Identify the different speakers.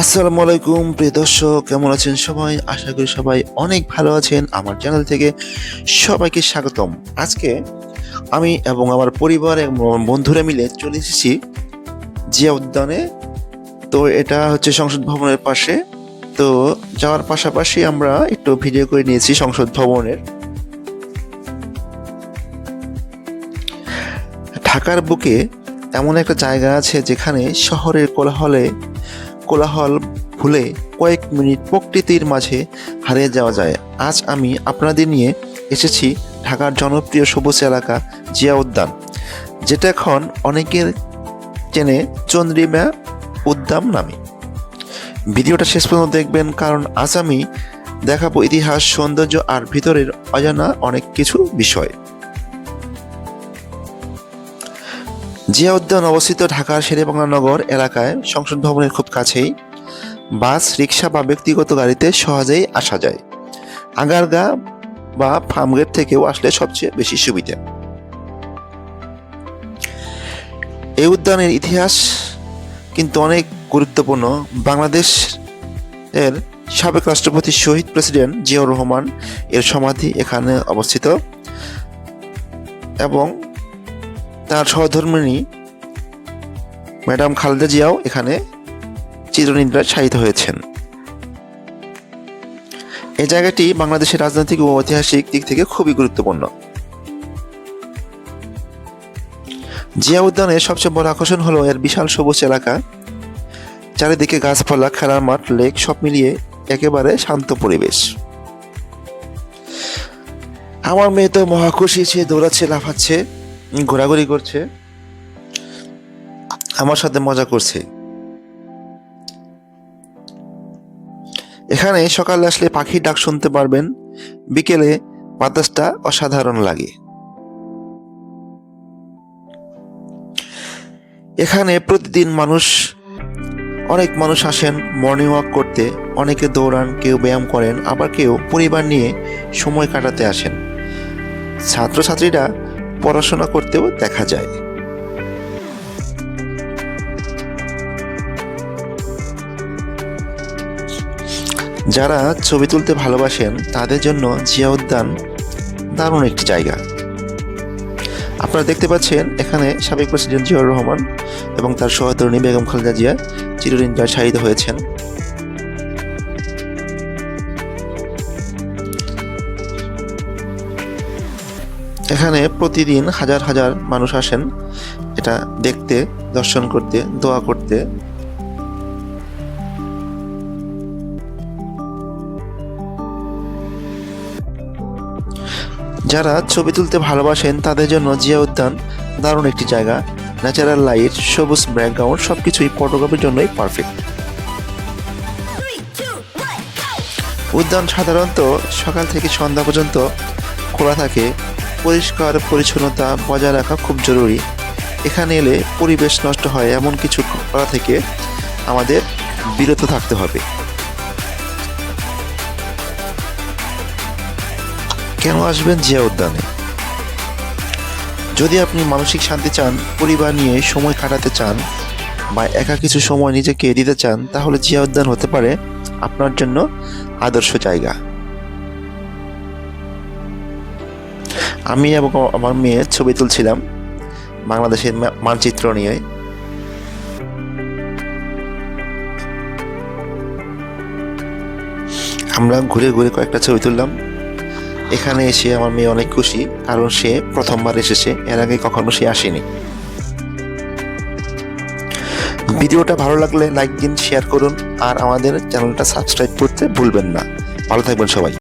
Speaker 1: আসসালামু আলাইকুম, প্রিয় দর্শক, কেমন আছেন সবাই? আশা করি সবাই অনেক ভালো আছেন। আমার চ্যানেল থেকে সবাইকে স্বাগতম। আজকে আমি এবং আমার পরিবার এবং বন্ধুরা মিলে চলে এসেছি জিয়া উদ্যানে। তো এটা হচ্ছে সংসদ ভবনের পাশে। তো যাওয়ার পাশাপাশি আমরা একটু ভিডিও করে নিয়েছি সংসদ ভবনের। ঢাকার বুকে এমন একটা জায়গা আছে যেখানে শহরের কোলাহলে কোলাহল ভুলে কয়েক মিনিট প্রকৃতির মাঝে হারিয়ে যাওয়া যায়। আজ আমি আপনাদের নিয়ে এসেছি ঢাকার জনপ্রিয় সবুজ এলাকা জিয়া উদ্যান, যেটা এখন অনেকের চেনে চন্দ্রিমা উদ্যান নামে। ভিডিওটা শেষ পর্যন্ত দেখবেন, কারণ আজ আমি দেখাবো ইতিহাস, সৌন্দর্য আর ভিতরের অজানা অনেক কিছু বিষয়। জিয়া উদ্যান অবস্থিত ঢাকার শেরেবাংলা নগর এলাকায় সংসদ ভবনের খুব কাছেই বাস রিক্সা বা ব্যক্তিগত গাড়িতে সহজেই আসা যায়। আগারগা বা ফার্মগেট থেকেও আসলে সবচেয়ে বেশি সুবিধা। এই উদ্যানের ইতিহাস কিন্তু অনেক গুরুত্বপূর্ণ। বাংলাদেশ এর সাবেক রাষ্ট্রপতি শহীদ প্রেসিডেন্ট জিয়াউর রহমান এর সমাধি এখানে অবস্থিত এবং তার সহধর্মিণী ম্যাডাম খালেদা জিয়াও এখানে চিরনিদ্রায় শায়িত হয়েছেন। এই জায়গাটি বাংলাদেশের রাজনৈতিক ও ঐতিহাসিক দিক থেকে খুবই গুরুত্বপূর্ণ। জিয়া উদ্যানের সবচেয়ে বড় আকর্ষণ হলো এর বিশাল সবুজ এলাকা। চারিদিকে গাছপালা, খেলার মাঠ, লেক সব মিলিয়ে একেবারে শান্ত পরিবেশ। আমার মেয়ে তো মহা খুশি সে দৌড়াচ্ছে, লাফাচ্ছে। ঘোরাঘুরি করছে। আমার সাথে মজা করছে। এখানে সকালে আসলে পাখির ডাক শুনতে পারবেন। বিকেলে বাতাসটা অসাধারণ লাগে। এখানে প্রতিদিন মানুষ, অনেক মানুষ আসেন মর্নিং ওয়াক করতে। অনেকে দৌড়ান, কেউ ব্যায়াম করেন, আবার কেউ পরিবার নিয়ে সময় কাটাতে আসেন। ছাত্রছাত্রীরা পড়াশোনা করতেও দেখা যায়। যারা ছবি তুলতে ভালোবাসেন, তাদের জন্য জিয়া উদ্যান দারুণ একটি জায়গা। আপনারা দেখতে পাচ্ছেন, এখানে সাবেক প্রেসিডেন্ট জিয়াউর রহমান এবং তার সহতরণী বেগম খালেদা জিয়া চিরদিন শাহিদ হয়েছেন। এখানে প্রতিদিন হাজার হাজার মানুষ আসেন। এটা দেখতে, দর্শন করতে, দোয়া করতে। যারা ছবি তুলতে ভালোবাসেন, তাদের জন্য জিয়া উদ্যান দারুণ একটি জায়গা। ন্যাচারাল লাইট, সবুজ ব্যাকগ্রাউন্ড, সবকিছুই ফটোগ্রাফির জন্যই পারফেক্ট। উদ্যান সাধারণত সকাল থেকে সন্ধ্যা পর্যন্ত খোলা থাকে। পরিষ্কার পরিচ্ছন্নতা বজায় রাখা খুব জরুরি। এখানে এলে পরিবেশ নষ্ট হয় এমন কিছু করা থেকে আমাদের বিরত থাকতে হবে। কেন আসবেন জিয়া উদ্যানে? যদি আপনি মানসিক শান্তি চান, পরিবার নিয়ে সময় কাটাতে চান বা একা কিছু সময় নিজেকে দিতে চান, তাহলে জিয়া উদ্যান হতে পারে আপনার জন্য আদর্শ জায়গা। আমি এবং আমার মেয়ে ছবি তুলছিলাম বাংলাদেশের মানচিত্র নিয়ে। আমরা ঘুরে ঘুরে কয়েকটা ছবি তুললাম। এখানে এসে আমার মেয়ে অনেক খুশি, কারণ সে প্রথমবার এসেছে, এর আগে কখনো সে আসেনি। ভিডিওটা ভালো লাগলে লাইক দিন শেয়ার করুন, আর আমাদের চ্যানেলটা সাবস্ক্রাইব করতে ভুলবেন না। ভালো থাকবেন সবাই।